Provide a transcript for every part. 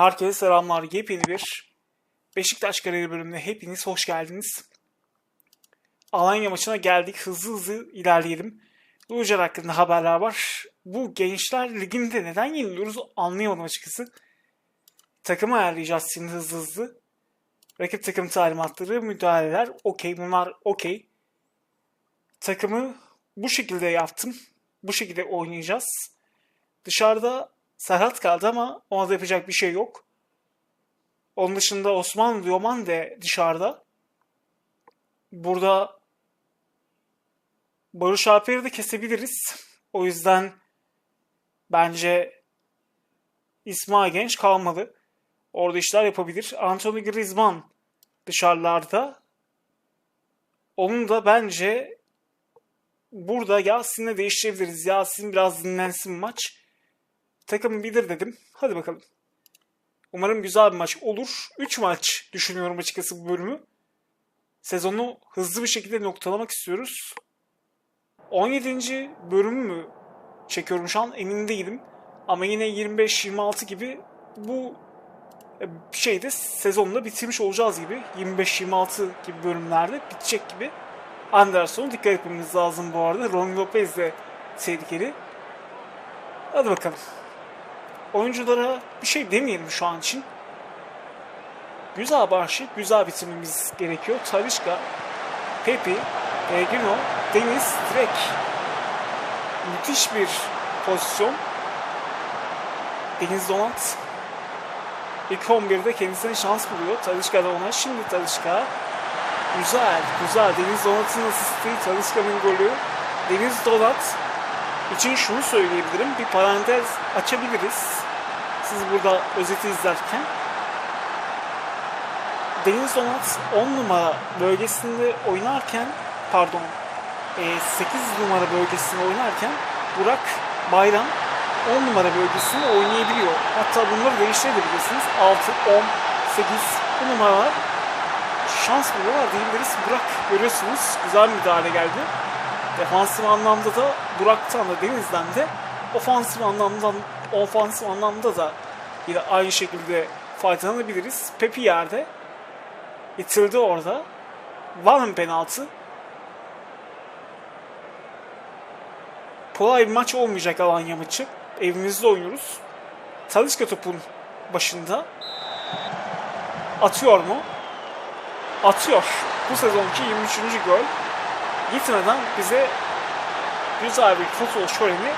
Herkese selamlar. Yepyeni bir Beşiktaş kariyeri bölümüne hepiniz hoş geldiniz. Alanya maçına geldik. Hızlı hızlı ilerleyelim. Lujer hakkında haberler var. Bu Gençler Ligi'nde neden yeniliyoruz anlayamadım açıkçası. Takımı ayarlayacağız şimdi hızlı hızlı. Rakip takım talimatları, müdahaleler okey bunlar okey. Takımı bu şekilde yaptım. Bu şekilde oynayacağız. Dışarıda Serhat kaldı ama ona da yapacak bir şey yok. Onun dışında Osman Yoman de dışarıda. Burada Barış Alper'i de kesebiliriz. O yüzden bence İsmail Genç kalmalı. Orada işler yapabilir. Anthony Griezmann dışarılarda. Onun da bence burada Yasin'le değiştirebiliriz. Yasin biraz dinlensin maç. Takım bilir dedim. Hadi bakalım. Umarım güzel bir maç olur. 3 maç düşünüyorum açıkçası bu bölümü. Sezonu hızlı bir şekilde noktalamak istiyoruz. 17. bölümü mü çekiyorum şu an emin değilim. Ama yine 25-26 gibi bu e, şeyde sezonda bitirmiş olacağız gibi. 25-26 gibi bölümlerde bitecek gibi. Anderson'a dikkat etmemiz lazım bu arada. Ron Lopez de tehlikeli. Hadi bakalım. Oyunculara bir şey demeyelim şu an için. Güzel başlayıp güzel bitirmemiz gerekiyor. Talişka, Pepe, Egino, Deniz, Drek. Müthiş bir pozisyon. Deniz Donat ilk 11'de kendisine şans buluyor. Talişka da ona. Şimdi Talişka güzel, güzel. Deniz Donat'ın asisti, Talişka'nın golü. Deniz Donat için şunu söyleyebilirim. Bir parantez açabiliriz. Siz burada özeti izlerken. Deniz Donat 10 numara bölgesinde oynarken pardon 8 numara bölgesinde oynarken Burak Bayram 10 numara bölgesinde oynayabiliyor. Hatta bunları değiştirebilirsiniz. 6, 10, 8 bu numaralar şans buluyorlar diyebiliriz. Burak görüyorsunuz güzel müdahale geldi. Defansif anlamda da Burak'tan da Deniz'den de ofansif anlamda ofansif anlamda da yine aynı şekilde faydalanabiliriz. Pepi yerde itildi orada. Var mı penaltı? Kolay bir maç olmayacak Alanya maçı. Evimizde oynuyoruz. Talişka topun başında. Atıyor mu? Atıyor. Bu sezonki 23. gol. Gitmeden bize güzel bir futbol şöleni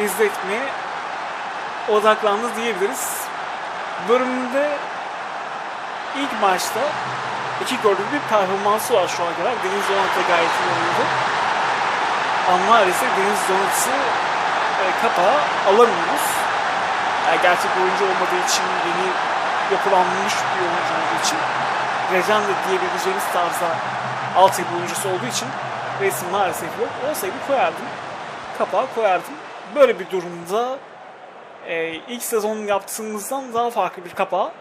izletmeye odaklandı diyebiliriz. Bölümünde ilk maçta iki gollü bir performansı var şu ana kadar. Deniz Donat'a gayet iyi oynadı. Ama maalesef Deniz Donat'ı e, kapağa alamıyoruz. Yani gerçek oyuncu olmadığı için yeni yapılanmış bir oyuncu olduğu için Legend diyebileceğimiz tarzda altyapı oyuncusu olduğu için resim maalesef yok. Olsaydı koyardım. Kapağı koyardım. Böyle bir durumda e, ilk sezon yaptığımızdan daha farklı bir kapağa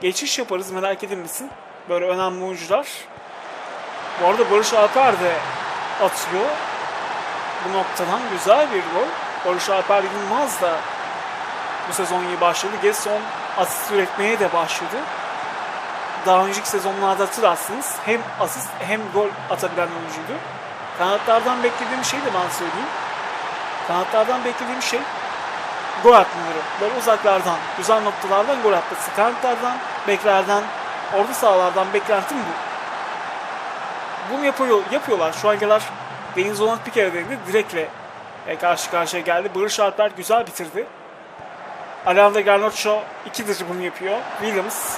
geçiş yaparız merak edilmesin. Böyle önemli oyuncular. Bu arada Barış Alper de atıyor. Bu noktadan güzel bir gol. Barış Alper Yılmaz da bu sezon iyi başladı. Gerson asist üretmeye de başladı. Daha önceki sezonlarda hatırlarsınız hem asist hem gol atabilen oyuncuydu. Kanatlardan beklediğim şey de ben söyleyeyim. Kanatlardan beklediğim şey gol atmaları. Böyle uzaklardan, güzel noktalardan gol atması. Kanatlardan, beklerden, orta sahalardan beklentim bu. Bunu yapıyor, yapıyorlar. Şu an kadar Deniz Onat bir kere denedi. Direkle e, karşı karşıya geldi. Barış Alper güzel bitirdi. Alanda Garnacho ikidir bunu yapıyor. Williams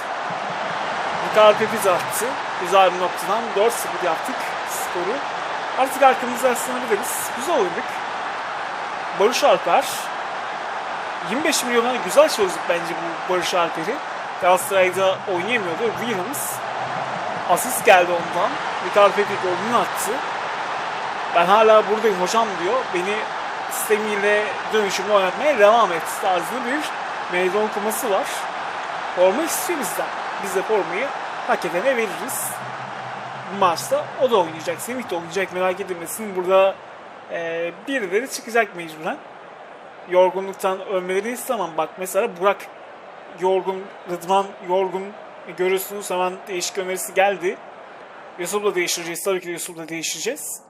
Ricardo Pepiz attı. Güzel bir noktadan 4-0 yaptık skoru. Artık arkamızda aslanabiliriz. Güzel oynadık. Barış Alper 25 milyona güzel çözdük bence bu Barış Alper'i. Galatasaray'da oynayamıyordu. Williams asist geldi ondan. Ricardo Pepi golünü attı. Ben hala buradayım hocam diyor. Beni sistemiyle dönüşümlü oynatmaya devam et tarzında bir meydan okuması var. Forma istiyor bizden. Biz de formayı hak edene veririz. Maçta o da oynayacak. Semih de oynayacak merak edilmesin. Burada e, birileri çıkacak mecburen. Yorgunluktan ölmelerini istemem. Bak mesela Burak yorgun, Rıdvan yorgun. E, görüyorsunuz hemen değişik önerisi geldi. Yusuf'la değiştireceğiz. Tabii ki de Yusuf'la değiştireceğiz.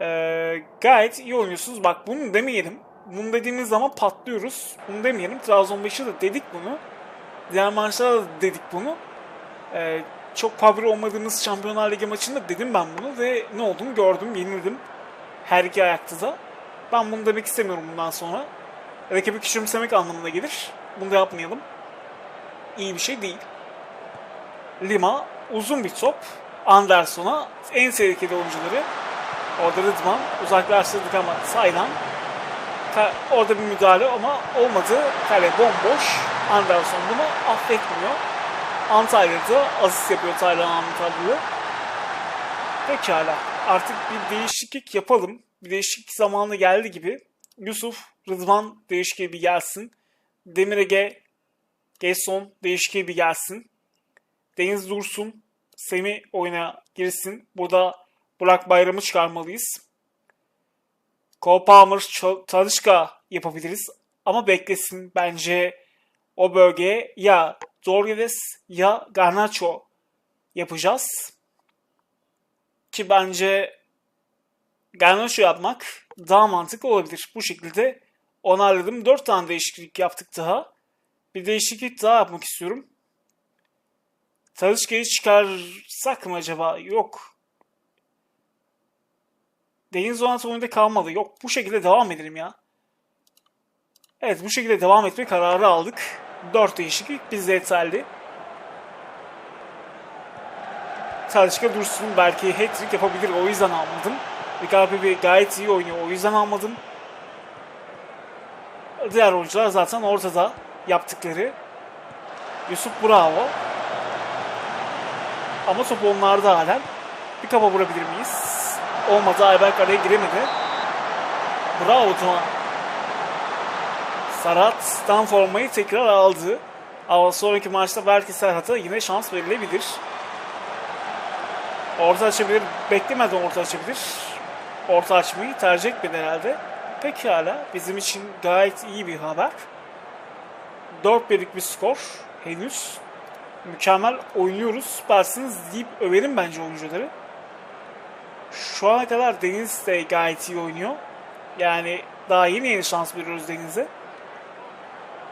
Ee, gayet iyi oynuyorsunuz. Bak bunu demeyelim. Bunu dediğimiz zaman patlıyoruz. Bunu demeyelim. Trabzon 5'te de dedik bunu. Diğer maçlarda da dedik bunu. Ee, çok favori olmadığımız Şampiyonlar Ligi maçında dedim ben bunu ve ne olduğunu gördüm, yenildim. Her iki ayakta da. Ben bunu demek istemiyorum bundan sonra. Rakibi küçümsemek anlamına gelir. Bunu da yapmayalım. İyi bir şey değil. Lima uzun bir top. Anderson'a en tehlikeli oyuncuları. Orada Rıdvan uzaklaştırdık ama saydan. Orada bir müdahale ama olmadı. Kale bomboş. Anderson bunu affetmiyor. Antalya'da asist yapıyor Taylan Abdülü. Pekala. Artık bir değişiklik yapalım. Bir değişiklik zamanı geldi gibi. Yusuf, Rıdvan değişikliği bir gelsin. Demir Ege, Gerson değişikliği bir gelsin. Deniz Dursun, Semi oyuna girsin. Burada Burak Bayram'ı çıkarmalıyız. Cole Palmer, Talişka yapabiliriz. Ama beklesin bence o bölgeye ya Dorgues ya Garnacho yapacağız. Ki bence Garnacho yapmak daha mantıklı olabilir. Bu şekilde onarladım. 4 tane değişiklik yaptık daha. Bir değişiklik daha yapmak istiyorum. Talişka'yı çıkarsak mı acaba? Yok. Deniz Donat oyunda kalmadı. Yok bu şekilde devam edelim ya. Evet bu şekilde devam etme kararı aldık. 4 değişiklik bizde yeterli. Talişka dursun belki hat-trick yapabilir o yüzden almadım. Pepe gayet iyi oynuyor o yüzden almadım. Diğer oyuncular zaten ortada yaptıkları. Yusuf bravo. Ama top onlarda halen. Bir kafa vurabilir miyiz? Olmadı Ayberk araya giremedi. Bravo Tuna. Serhat'tan formayı tekrar aldı. Ama sonraki maçta belki Serhat'a yine şans verilebilir. Orta açabilir. Beklemeden orta açabilir. Orta açmayı tercih etmedi herhalde. Pekala. Bizim için gayet iyi bir haber. 4 birlik bir skor. Henüz. Mükemmel oynuyoruz. Süpersiniz deyip överim bence oyuncuları. Şu ana kadar Deniz de gayet iyi oynuyor. Yani daha yeni yeni şans veriyoruz Deniz'e.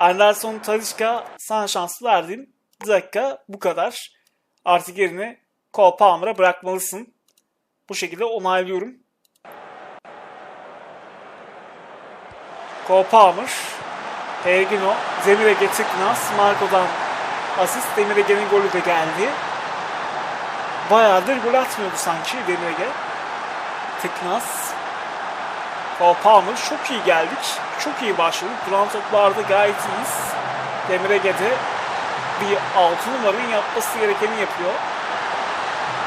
Anderson Talişka sana şans verdim. Bir dakika bu kadar. Artık yerini Cole Palmer'a bırakmalısın. Bu şekilde onaylıyorum. Cole Palmer, Pellegrino, Demir'e Getiknas, Marco'dan asist. Demir'ege'nin golü de geldi. Bayağıdır gol atmıyordu sanki Demir'ege. Tıknaz. Cole Palmer çok iyi geldik. Çok iyi başladık. Duran toplarda gayet iyiyiz. Demir Ege'de bir 6 numaranın yapması gerekeni yapıyor.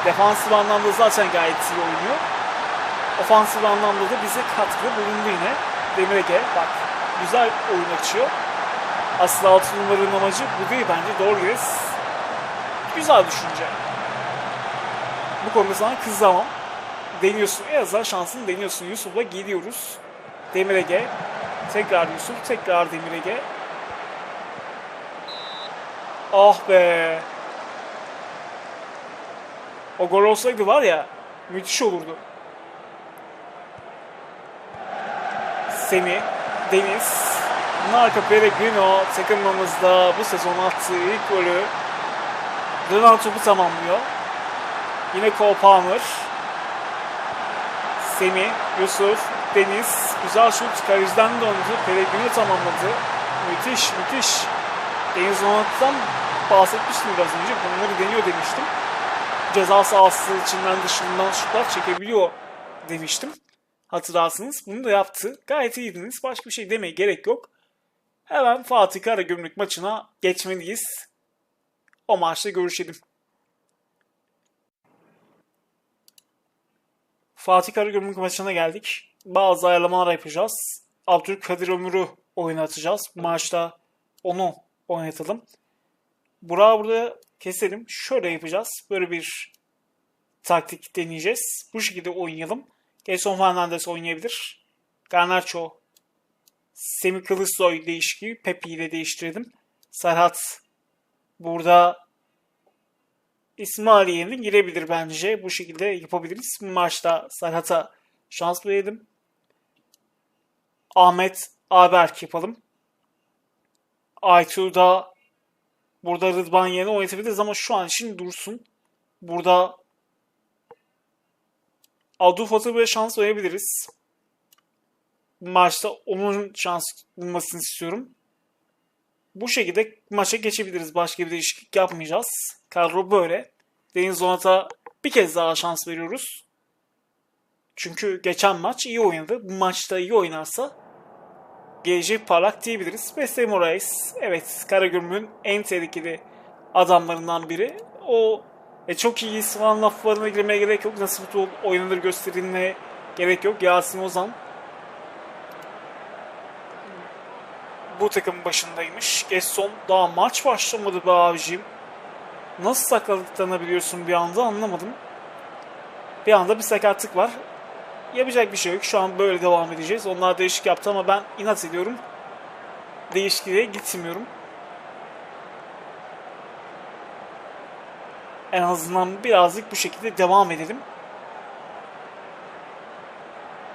Defansif anlamda zaten gayet iyi oynuyor. Ofansif anlamda da bize katkı bulundu yine. Demir Ege bak güzel oyun açıyor. Asıl 6 numaranın amacı bu değil bence. Dorges güzel düşünce. Bu konuda sana kızamam deniyorsun. En azından şansını deniyorsun. Yusuf'la gidiyoruz. Demir Ege. Tekrar Yusuf. Tekrar Demir Ege. Ah be. O gol olsaydı var ya müthiş olurdu. Semi, Deniz, Marco Pellegrino takımımızda bu sezon attığı ilk golü dönen topu tamamlıyor. Yine Cole Palmer. Semih, Yusuf, Deniz, güzel şut, kaleciden döndü, Pellegrino tamamladı. Müthiş, müthiş. Deniz Onat'tan bahsetmiştim biraz önce, bunları deniyor demiştim. Ceza sahası içinden dışından şutlar çekebiliyor demiştim. Hatırlarsınız. Bunu da yaptı. Gayet iyiydiniz. Başka bir şey demeye gerek yok. Hemen Fatih Karagümrük maçına geçmeliyiz. O maçta görüşelim. Fatih Karagümrük maçına geldik. Bazı ayarlamalar yapacağız. Abdülkadir Ömür'ü oynatacağız. Bu maçta onu oynatalım. Burak'ı burada keselim. Şöyle yapacağız. Böyle bir taktik deneyeceğiz. Bu şekilde oynayalım. Gelson Fernandes oynayabilir. Garnacho, Semih Kılıçsoy değişikliği Pepe ile değiştirdim. Serhat burada İsmail yerine girebilir bence. Bu şekilde yapabiliriz. Bu maçta Serhat'a şans verelim. Ahmet Aberk yapalım. Aytu'da burada Rıdvan yerine oynatabiliriz ama şu an için dursun. Burada Abdülfatır'a böyle şans verebiliriz. Maçta onun şans bulmasını istiyorum. Bu şekilde maça geçebiliriz. Başka bir değişiklik yapmayacağız. Kadro böyle. Deniz Onat'a bir kez daha şans veriyoruz. Çünkü geçen maç iyi oynadı. Bu maçta iyi oynarsa gelecek parlak diyebiliriz. Wesley Moraes, evet Karagümrük'ün en tehlikeli adamlarından biri. O e, çok iyi falan laflarına girmeye gerek yok. Nasıl futbol oynanır gösterilmeye gerek yok. Yasin Ozan bu takımın başındaymış. Gesson daha maç başlamadı be abicim. Nasıl sakatlanabiliyorsun bir anda anlamadım. Bir anda bir sakatlık var. Yapacak bir şey yok. Şu an böyle devam edeceğiz. Onlar değişik yaptı ama ben inat ediyorum. Değişikliğe gitmiyorum. En azından birazcık bu şekilde devam edelim.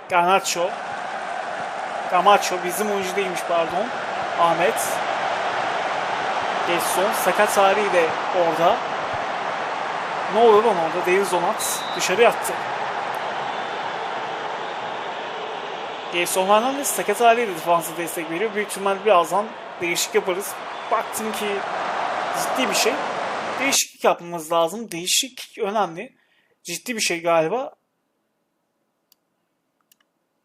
Garnacho. Camacho bizim oyuncu değilmiş pardon. Ahmet. Gesson sakat haliyle orada. Ne oluyor lan orada? Deniz Onat dışarı yattı. Gelson Hernandez sakat haliyle defansa destek veriyor. Büyük ihtimal birazdan değişik yaparız. Baktım ki ciddi bir şey. Değişiklik yapmamız lazım. Değişik önemli. Ciddi bir şey galiba.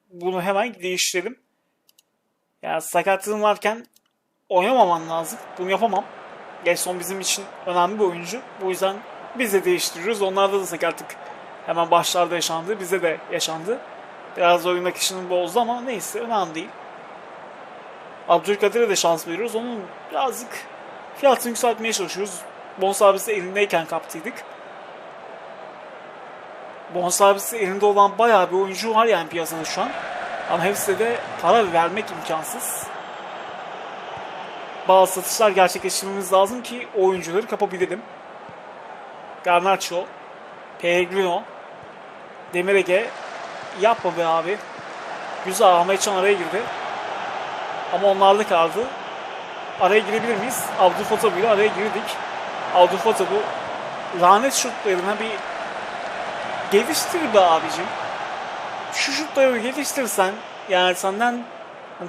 Bunu hemen değiştirelim. Yani sakatlığın varken oynamaman lazım. Bunu yapamam. Gelson bizim için önemli bir oyuncu. Bu yüzden biz de değiştiriyoruz. Onlarda da sakatlık hemen başlarda yaşandı. Bize de yaşandı. Biraz oyun akışını bozdu ama neyse önemli değil. Abdülkadir'e de şans veriyoruz. Onun birazcık fiyatını yükseltmeye çalışıyoruz. Bonservisi elindeyken kaptıydık. Bonservisi elinde olan bayağı bir oyuncu var yani piyasada şu an. Ama hepsi de para vermek imkansız. Bazı satışlar gerçekleştirmemiz lazım ki oyuncuları kapabilelim. Garnacho, Pellegrino, Demirege yapma be abi. Güzel Ahmetcan araya girdi. Ama onlarda kaldı. Araya girebilir miyiz? Abdülfatah ile araya girdik. Abdülfatah bu lanet şutlarına bir geliştir be abicim. Şu şutları geliştirsen yani senden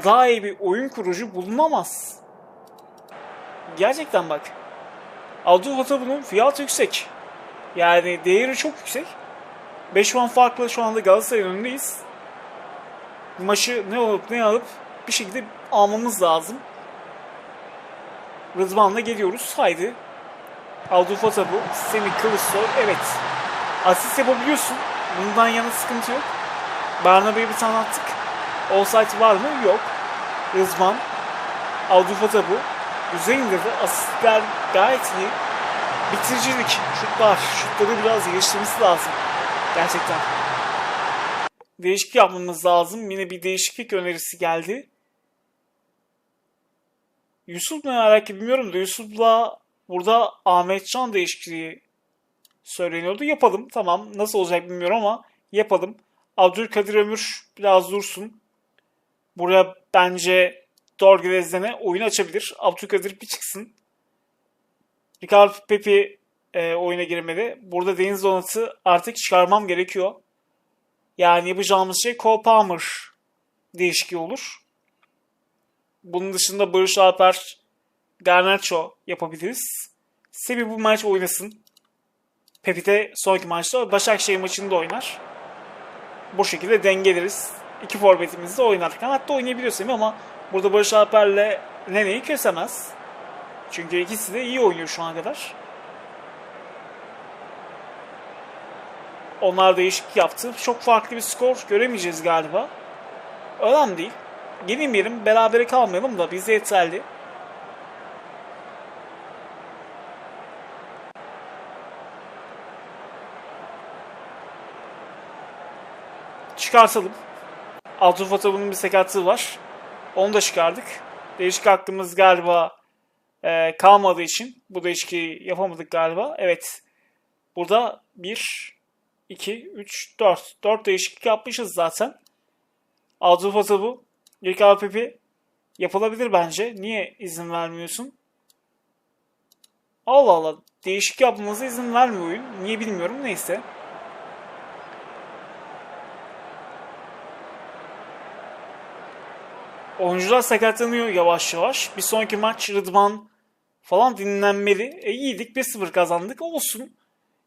daha iyi bir oyun kurucu bulunamaz. Gerçekten bak. Abdülfatah bunun fiyatı yüksek. Yani değeri çok yüksek. 5 puan farklı şu anda Galatasaray'ın önündeyiz. Maçı ne olup ne alıp bir şekilde almamız lazım. Rıdvan'la geliyoruz. Haydi. Abdülfatah bu. Semih Kılıçsoy. Evet. Asist yapabiliyorsun. Bundan yana sıkıntı yok. Barnaba'ya bir tane attık. Offside var mı? Yok. Rızvan. Abdülfatah bu. Güzel indirdi. Asistler gayet iyi. Bitiricilik, şutlar. Şutları biraz geliştirmesi lazım. Gerçekten. Değişiklik yapmamız lazım. Yine bir değişiklik önerisi geldi. Yusuf ne merak bilmiyorum da Yusuf'la burada Ahmetcan değişikliği söyleniyordu. Yapalım. Tamam. Nasıl olacak bilmiyorum ama yapalım. Abdülkadir Ömür biraz dursun. Buraya bence Dorgezden'e oyun açabilir. Abdülkadir bir çıksın. Ricardo Pepe e, oyuna girmeli. Burada Deniz Donat'ı artık çıkarmam gerekiyor. Yani yapacağımız şey Cole Palmer değişikliği olur. Bunun dışında Barış Alper, Garnacho yapabiliriz. Sebi bu maç oynasın. Pepe de sonraki maçta Başakşehir maçında oynar. Bu şekilde dengeleriz. İki forvetimiz de oynar. Kanatta oynayabiliyor Semih ama burada Barış Alper'le Nene'yi kesemez. Çünkü ikisi de iyi oynuyor şu ana kadar. Onlar değişik yaptı. Çok farklı bir skor göremeyeceğiz galiba. Önemli değil. Yenilmeyelim, berabere kalmayalım da bize yeterli. Çıkartalım. Altın bunun bir sakatlığı var. Onu da çıkardık. Değişik hakkımız galiba e, kalmadığı için bu değişikliği yapamadık galiba. Evet. Burada 1, 2, 3, 4. 4 değişiklik yapmışız zaten. Avrupa bu. İlk APP yapılabilir bence. Niye izin vermiyorsun? Allah Allah. Değişik yapmamıza izin vermiyor oyun. Niye bilmiyorum. Neyse. Oyuncular sakatlanıyor yavaş yavaş. Bir sonraki maç Rıdvan falan dinlenmeli. E iyiydik 1-0 kazandık olsun.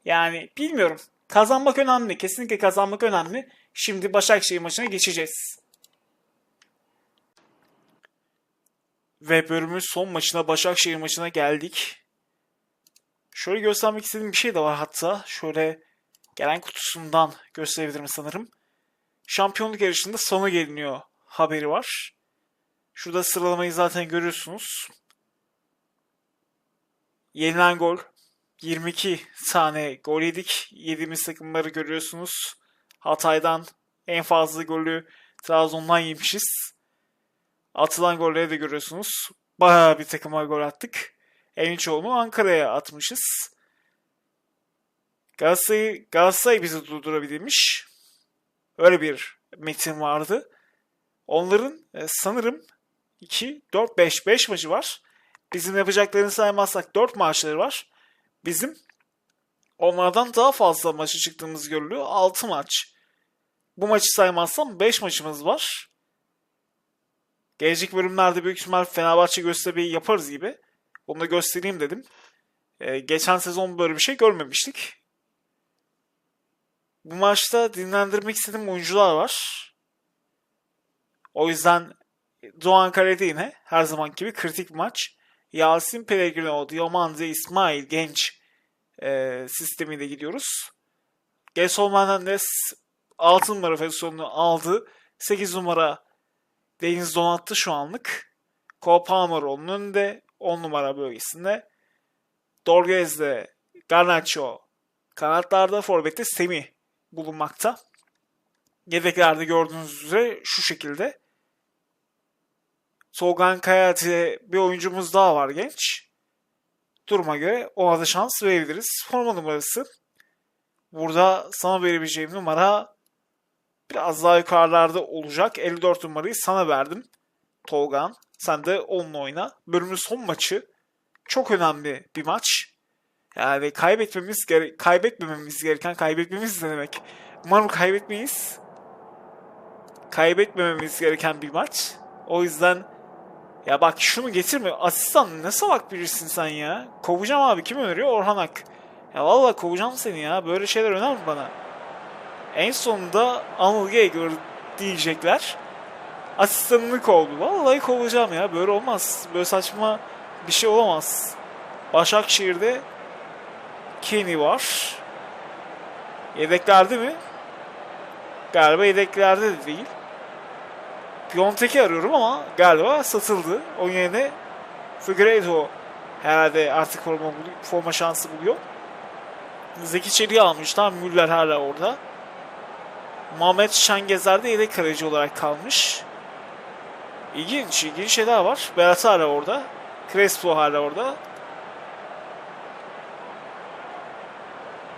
Yani bilmiyorum. Kazanmak önemli. Kesinlikle kazanmak önemli. Şimdi Başakşehir maçına geçeceğiz. Ve bölümün son maçına Başakşehir maçına geldik. Şöyle göstermek istediğim bir şey de var hatta. Şöyle gelen kutusundan gösterebilirim sanırım. Şampiyonluk yarışında sona geliniyor haberi var. Şurada sıralamayı zaten görüyorsunuz. Yenilen gol 22 tane gol yedik. Yediğimiz takımları görüyorsunuz. Hatay'dan en fazla golü Trabzon'dan yemişiz. Atılan golleri de görüyorsunuz. Bayağı bir takıma gol attık. En çoğunu Ankara'ya atmışız. Galatasaray, Galatasaray bizi durdurabilmiş. Öyle bir metin vardı. Onların e, sanırım 2, 4, 5, 5 maçı var. Bizim yapacaklarını saymazsak 4 maçları var. Bizim onlardan daha fazla maçı çıktığımız görülüyor. 6 maç. Bu maçı saymazsam 5 maçımız var. Gelecek bölümlerde büyük ihtimal Fenerbahçe gösteriyi yaparız gibi. Bunu da göstereyim dedim. Ee, geçen sezon böyle bir şey görmemiştik. Bu maçta dinlendirmek istediğim oyuncular var. O yüzden Doğan Kale'de yine her zaman gibi kritik maç. Yasin Pellegrino, Diomande, İsmail Genç e, sistemiyle gidiyoruz. Gelson Fernandez 6 numara pozisyonunu aldı. 8 numara Deniz donattı şu anlık. Cole Palmer onun önünde 10 numara bölgesinde. Dorguez'de Garnacho kanatlarda forvette Semi bulunmakta. Yedeklerde gördüğünüz üzere şu şekilde. Solgan Kayati bir oyuncumuz daha var genç. Duruma göre ona da şans verebiliriz. Forma numarası. Burada sana verebileceğim numara biraz daha yukarılarda olacak. 54 numarayı sana verdim. Tolgan. Sen de onunla oyna. Bölümün son maçı. Çok önemli bir maç. Yani kaybetmemiz gere kaybetmememiz gereken kaybetmemiz ne demek? Umarım kaybetmeyiz. Kaybetmememiz gereken bir maç. O yüzden ya bak şunu getirme. Asistan ne salak birisin sen ya. Kovacağım abi. Kim öneriyor? Orhan Ak. Ya valla kovacağım seni ya. Böyle şeyler öner mi bana? En sonunda Anıl Geiger diyecekler. Asistanını kovdu. Vallahi kovacağım ya. Böyle olmaz. Böyle saçma bir şey olamaz. Başakşehir'de Kenny var. Yedeklerde mi? Galiba yedeklerde de değil. Piontek'i arıyorum ama galiba satıldı. O yerine Figueiredo herhalde artık forma, forma şansı buluyor. Zeki Çelik'i almışlar. Müller hala orada. Muhammed Şengezer de yedek kaleci olarak kalmış. İlginç, ilginç şeyler var. Berat hala orada. Crespo hala orada.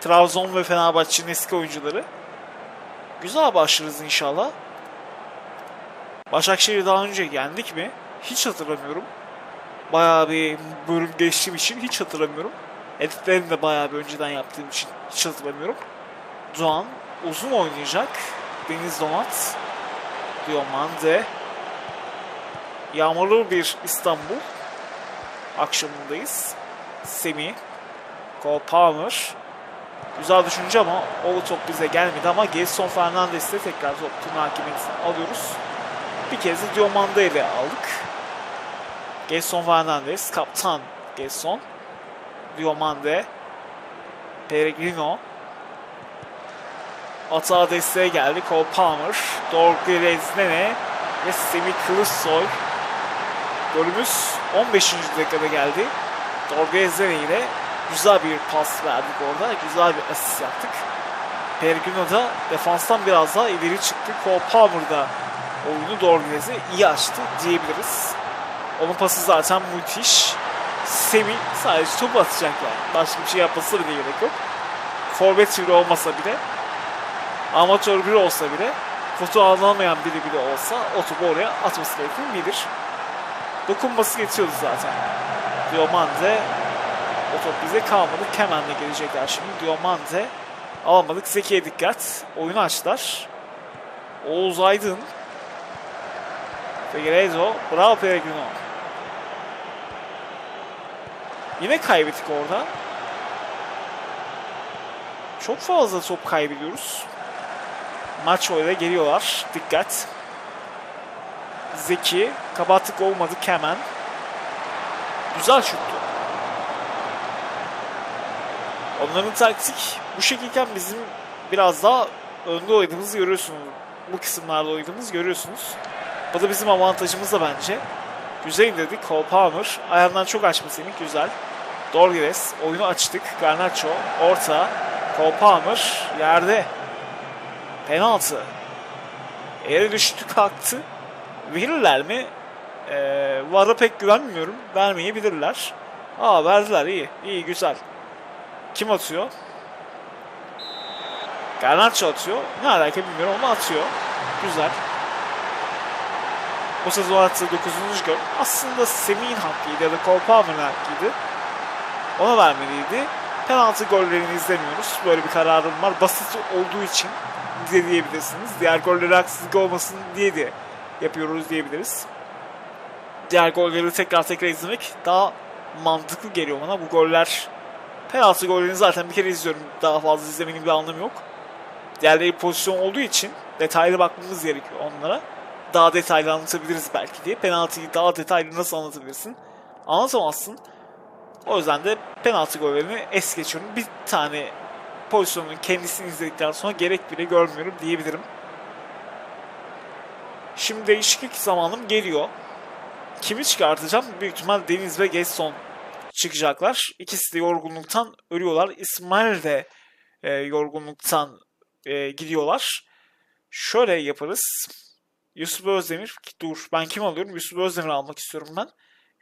Trabzon ve Fenerbahçe'nin eski oyuncuları. Güzel başlarız inşallah. Başakşehir'i daha önce yendik mi? Hiç hatırlamıyorum. Bayağı bir bölüm geçtiğim için hiç hatırlamıyorum. Editlerini de bayağı bir önceden yaptığım için hiç hatırlamıyorum. Doğan uzun oynayacak. Deniz Donat. Diomande. Yağmurlu bir İstanbul akşamındayız. Semi. Cole Palmer. Güzel düşünce ama o top bize gelmedi ama Gelson Fernandez'le tekrar top tüm hakimiyetini alıyoruz. Bir kez de Diomande ile aldık. Gelson Fernandez, kaptan Gelson. Diomande. Peregrino. Atağa desteğe geldi. Cole Palmer. Dorgu Nene ve Semih Kılıçsoy. Golümüz 15. dakikada geldi. Dorgu Ezdene ile güzel bir pas verdik orada. Güzel bir asist yaptık. Peregrino da defanstan biraz daha ileri çıktı. Cole Palmer da oyunu Dorguez'e iyi açtı diyebiliriz. Onun pası zaten müthiş. Semih sadece topu atacak yani. Başka bir şey yapması bile gerek yok. Forvet biri olmasa bile, amatör biri olsa bile, foto alınamayan biri bile olsa o topu oraya atması gerektiğini bilir. Dokunması yetiyordu zaten. Diomande o top bize kalmadı. Kemen'le gelecekler şimdi. Diomande alamadık. Zeki'ye dikkat. Oyunu açtılar. Oğuz Aydın. Figueiredo. Bravo Pellegrino. Yine kaybettik orada. Çok fazla top kaybediyoruz. Maç öyle geliyorlar. Dikkat. Zeki. Kapattık olmadı Kemen. Güzel şuttu. Onların taktik bu şekilken bizim biraz daha önde oynadığımızı görüyorsunuz. Bu kısımlarda oynadığımızı görüyorsunuz. Bu da bizim avantajımız da bence. Güzel indirdik. Cole Palmer. Ayağından çok açmasıydı. Güzel. Dorgires. Oyunu açtık. Garnacho. Orta. Cole Palmer. Yerde. Penaltı. Yere düştü kalktı. Verirler mi? Ee, Var'a pek güvenmiyorum. Vermeyebilirler. Aa verdiler iyi. İyi güzel. Kim atıyor? Garnacho atıyor. Ne alaka bilmiyorum ama atıyor. Güzel. Bu sezon attığı 9. gol. Aslında Semih'in hakkıydı ya da Cole Palmer'ın hakkıydı. Ona vermeliydi. Penaltı gollerini izlemiyoruz. Böyle bir kararım var. Basit olduğu için de diyebilirsiniz. Diğer golleri haksızlık olmasın diye de yapıyoruz diyebiliriz. Diğer golleri tekrar tekrar izlemek daha mantıklı geliyor bana. Bu goller penaltı gollerini zaten bir kere izliyorum. Daha fazla izlemenin bir anlamı yok. Diğerleri pozisyon olduğu için detaylı bakmamız gerekiyor onlara. Daha detaylı anlatabiliriz belki diye. Penaltıyı daha detaylı nasıl anlatabilirsin? Anlatamazsın. O yüzden de penaltı gollerini es geçiyorum. Bir tane pozisyonun kendisini izledikten sonra gerek bile görmüyorum diyebilirim. Şimdi değişiklik zamanım geliyor. Kimi çıkartacağım? Büyük ihtimal Deniz ve Gesson çıkacaklar. İkisi de yorgunluktan ölüyorlar. İsmail de e, yorgunluktan e, gidiyorlar. Şöyle yaparız. Yusuf Özdemir, dur ben kim alıyorum? Yusuf Özdemir almak istiyorum ben.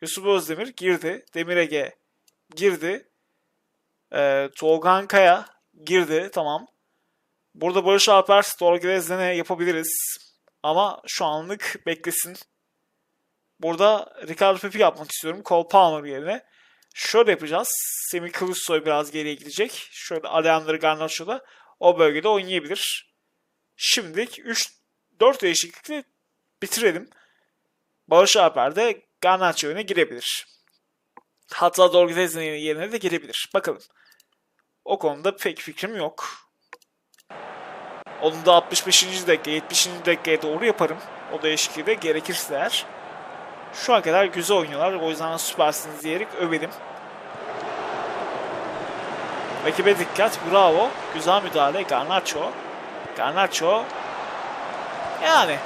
Yusuf Özdemir girdi. Demir Ege girdi. E, Tolgan Kaya girdi. Tamam. Burada Barış Alper, Storgez'le ne yapabiliriz? Ama şu anlık beklesin. Burada Ricardo Pepi yapmak istiyorum. Cole Palmer yerine. Şöyle yapacağız. Semih Kılıçsoy biraz geriye gidecek. Şöyle Alejandro Garnacho da o bölgede oynayabilir. Şimdilik 3-4 değişiklikle bitirelim. Barış Alper de Garnacho öne girebilir. Hatta Dorgez'in yerine de girebilir. Bakalım. O konuda pek fikrim yok. Onu da 65. dakika, 70. dakikaya doğru yaparım. O değişikliği de gerekirse eğer. Şu an kadar güzel oynuyorlar. O yüzden süpersiniz diyerek övelim. Rakibe dikkat. Bravo. Güzel müdahale. Garnacho. Garnacho. Yani.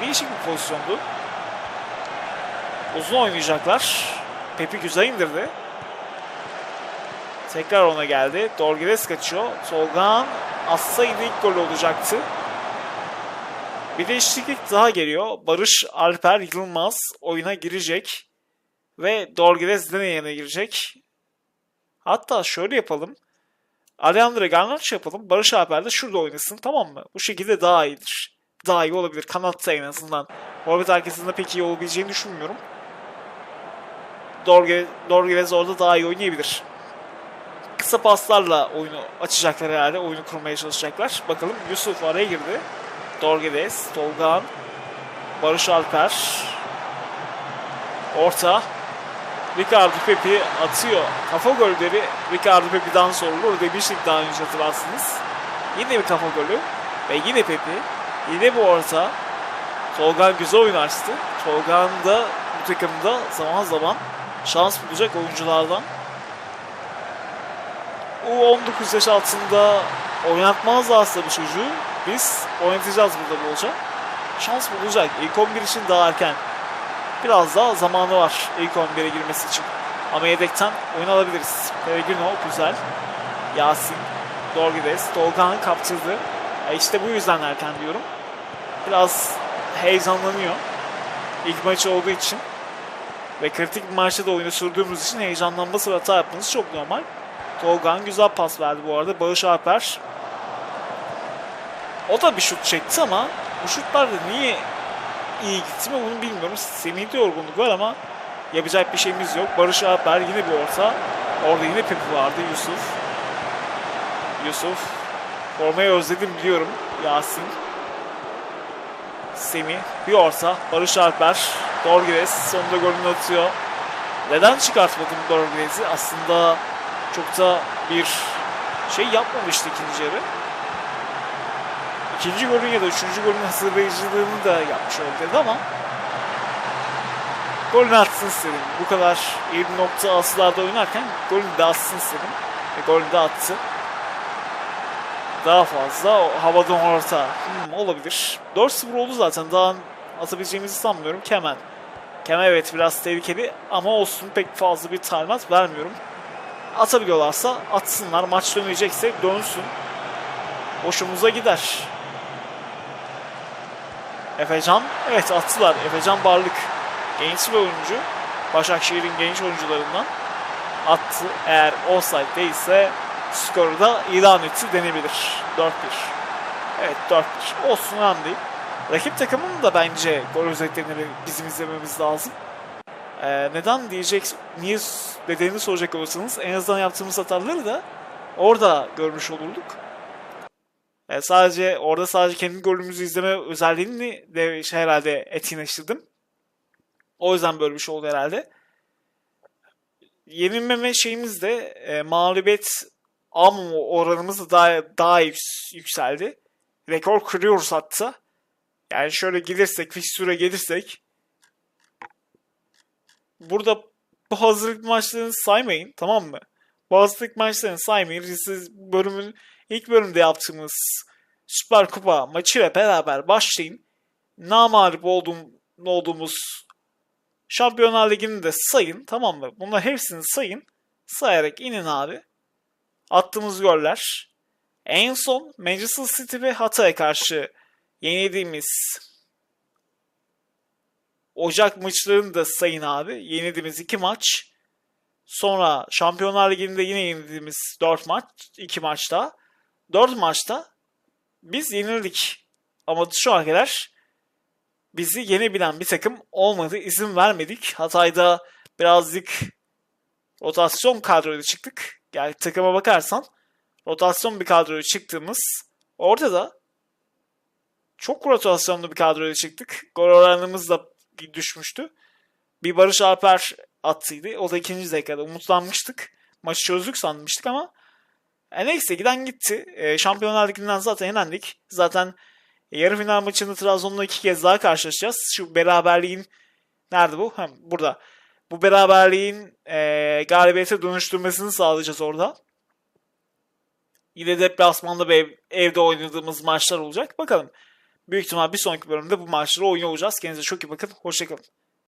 Değişik bir pozisyondu. Uzun oynayacaklar. Pepi güzel indirdi. Tekrar ona geldi. Dorgiles kaçıyor. Tolgan atsaydı ilk gol olacaktı. Bir değişiklik daha geliyor. Barış Alper Yılmaz oyuna girecek. Ve Dorgiles Dene yerine girecek. Hatta şöyle yapalım. Alejandro Garnacho yapalım. Barış Alper de şurada oynasın tamam mı? Bu şekilde daha iyidir. Daha iyi olabilir. Kanatta en azından. Forvet arkasında pek iyi olabileceğini düşünmüyorum. Dorgiles orada daha iyi oynayabilir. Kısa paslarla oyunu açacaklar herhalde. Oyunu kurmaya çalışacaklar. Bakalım Yusuf araya girdi. Dorgedes, Tolgan, Barış Alper, Orta, Ricardo Pepi atıyor. Kafa golleri Ricardo Pepi'den sorulur demiştik daha önce hatırlarsınız. Yine bir kafa golü ve yine Pepi. Yine bu orta. Tolgan güzel oyun. Tolgan da bu takımda zaman zaman şans bulacak oyunculardan. U19 yaş altında oynatmaz aslında bu çocuğu. Biz oynatacağız burada bolca. Şans bulacak. İlk 11 için daha erken. Biraz daha zamanı var ilk 11'e girmesi için. Ama yedekten oyun alabiliriz. Pellegrino güzel. Yasin, Dorgides, Dolgan kaptırdı. E işte bu yüzden erken diyorum. Biraz heyecanlanıyor. İlk maçı olduğu için. Ve kritik bir maçta da oyunu sürdüğümüz için heyecanlanması ve hata yapmanız çok normal. Tolgan güzel pas verdi bu arada. Barış Alper o da bir şut çekti ama bu şutlar da niye iyi gitti mi bunu bilmiyorum. Semih'de yorgunluk var ama yapacak bir şeyimiz yok. Barış Alper yine bir orta. Orada yine Pepe vardı Yusuf. Yusuf. Formayı özledim diyorum. Yasin. Semih. Bir orta. Barış Alper. Dorgres sonunda golünü atıyor. Neden çıkartmadım Dorgres'i? Aslında çok da bir şey yapmamıştı ikinci yarı. İkinci golün ya da üçüncü golün hazırlayıcılığını da yapmış olabilirdi ama golünü atsın istedim. Bu kadar 7 nokta asılarda oynarken golünü de atsın istedim. Ve golünü de attı. Daha fazla o havadan orta hmm, olabilir. 4-0 oldu zaten. Daha atabileceğimizi sanmıyorum. Kemen. Kemen evet biraz tehlikeli ama olsun pek fazla bir talimat vermiyorum. Atabiliyorlarsa atsınlar. Maç dönecekse dönsün. Hoşumuza gider. Efecan. Evet attılar. Efecan Barlık. Genç bir oyuncu. Başakşehir'in genç oyuncularından attı. Eğer offside değilse skoru da ilan etti denebilir. 4-1. Evet 4-1. Olsun önemli değil. Rakip takımın da bence gol özetlerini bizim izlememiz lazım. Ee, neden diyecek, niye nedenini soracak olursanız en azından yaptığımız hataları da orada görmüş olurduk. Yani sadece orada sadece kendi golümüzü izleme özelliğini de şey herhalde etkinleştirdim. O yüzden böyle bir şey oldu herhalde. Yenilmeme şeyimiz de e, mağlubiyet almama oranımız da daha, daha yüks- yükseldi. Rekor kırıyoruz hatta. Yani şöyle gelirsek, fikstüre gelirsek burada bu hazırlık maçlarını saymayın tamam mı? Bu hazırlık maçlarını saymayın. Siz bölümün ilk bölümde yaptığımız Süper Kupa maçıyla beraber başlayın. Namalip olduğum, olduğumuz Şampiyonlar Ligi'ni de sayın tamam mı? Bunlar hepsini sayın. Sayarak inin abi. Attığımız goller. En son Manchester City ve Hatay'a karşı yenildiğimiz Ocak maçlarını da sayın abi. Yenildiğimiz iki maç. Sonra Şampiyonlar Ligi'nde yine yenildiğimiz 4 maç, 2 maçta. 4 maçta biz yenildik. Ama şu ana kadar bizi yenebilen bir takım olmadı. izin vermedik. Hatay'da birazcık rotasyon kadroyla çıktık. Yani takıma bakarsan rotasyon bir kadroya çıktığımız orada da çok rotasyonlu bir kadroya çıktık. Gol oranımız da düşmüştü. Bir Barış Alper attıydı. O da ikinci dakikada umutlanmıştık. Maçı çözdük sanmıştık ama e neyse giden gitti. E, Şampiyonlar Ligi'nden zaten yenendik. Zaten yarı final maçında Trabzon'la iki kez daha karşılaşacağız. Şu beraberliğin nerede bu? Hem burada. Bu beraberliğin e, galibiyete dönüştürmesini sağlayacağız orada. Yine deplasmanda ev, evde oynadığımız maçlar olacak. Bakalım. Büyük ihtimal bir sonraki bölümde bu maçları oynuyor. Kendinize çok iyi bakın. Hoşçakalın.